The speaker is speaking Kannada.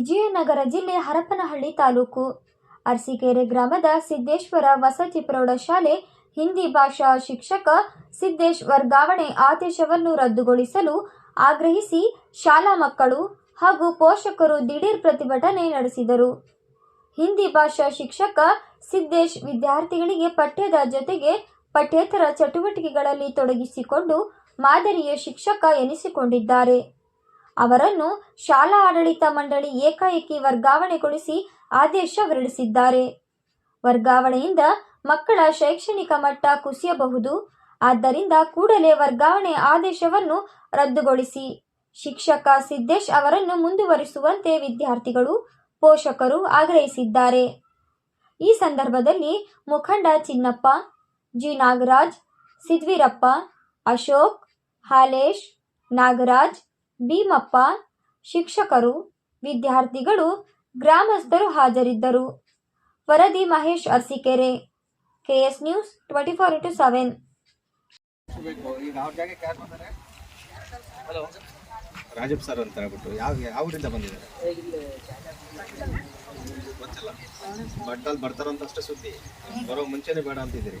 ವಿಜಯನಗರ ಜಿಲ್ಲೆ ಹರಪನಹಳ್ಳಿ ತಾಲೂಕು. ಅರಸೀಕೆರೆ ಗ್ರಾಮದ ಸಿದ್ದೇಶ್ವರ ವಸತಿ ಪ್ರೌಢಶಾಲೆ ಹಿಂದಿ ಭಾಷಾ ಶಿಕ್ಷಕ ಸಿದ್ದೇಶ್ ವರ್ಗಾವಣೆ ಆದೇಶವನ್ನು ರದ್ದುಗೊಳಿಸಲು ಆಗ್ರಹಿಸಿ ಶಾಲಾ ಮಕ್ಕಳು ಹಾಗೂ ಪೋಷಕರು ದಿಢೀರ್ ಪ್ರತಿಭಟನೆ ನಡೆಸಿದರು. ಹಿಂದಿ ಭಾಷಾ ಶಿಕ್ಷಕ ಸಿದ್ದೇಶ್ ವಿದ್ಯಾರ್ಥಿಗಳಿಗೆ ಪಠ್ಯದ ಜೊತೆಗೆ ಪಠ್ಯೇತರ ಚಟುವಟಿಕೆಗಳಲ್ಲಿ ತೊಡಗಿಸಿಕೊಂಡು ಮಾದರಿಯ ಶಿಕ್ಷಕ ಎನಿಸಿಕೊಂಡಿದ್ದಾರೆ. ಅವರನ್ನು ಶಾಲಾ ಆಡಳಿತ ಮಂಡಳಿ ಏಕಾಏಕಿ ವರ್ಗಾವಣೆಗೊಳಿಸಿ ಆದೇಶ ಹೊರಡಿಸಿದ್ದಾರೆ. ವರ್ಗಾವಣೆಯಿಂದ ಮಕ್ಕಳ ಶೈಕ್ಷಣಿಕ ಮಟ್ಟ ಕುಸಿಯಬಹುದು. ಆದ್ದರಿಂದ ಕೂಡಲೇ ವರ್ಗಾವಣೆ ಆದೇಶವನ್ನು ರದ್ದುಗೊಳಿಸಿ. ಶಿಕ್ಷಕ ಸಿದ್ದೇಶ್ ಅವರನ್ನು ಮುಂದುವರಿಸುವಂತೆ ವಿದ್ಯಾರ್ಥಿಗಳು, ಪೋಷಕರು ಆಗ್ರಹಿಸಿದ್ದಾರೆ. ಈ ಸಂದರ್ಭದಲ್ಲಿ ಮುಖಂಡ ಚಿನ್ನಪ್ಪ, ಜಿ. ನಾಗರಾಜ್ ಸಿದ್ವಿರಪ್ಪ ಅಶೋಕ್, ಹಾಲೇಶ್, ನಾಗರಾಜ್ ಭೀಮಪ್ಪ, ಶಿಕ್ಷಕರು, ವಿದ್ಯಾರ್ಥಿಗಳು, ಗ್ರಾಮಸ್ಥರು ಹಾಜರಿದ್ದರು. ವರದಿ Mahesh Arasikere, KS news twenty four into seven. Hello. Sir ಅಂತ ಹೇಳ್ಬಿಟ್ಟು ಯಾವ ಯಾವ ಊರಿಂದ ಬಂದಿದ್ದಾರೆ? ಗೊತ್ತಿಲ್ಲ. ಬಟ್ಟಲ್ಲಿ ಬರ್ತಾರಂತ ಅಷ್ಟೇ ಸುದ್ದಿ. ಬರೋ ಮುಂಚೆನೇ ಬೇಡ ಅಂತಿದ್ದೀರಿ.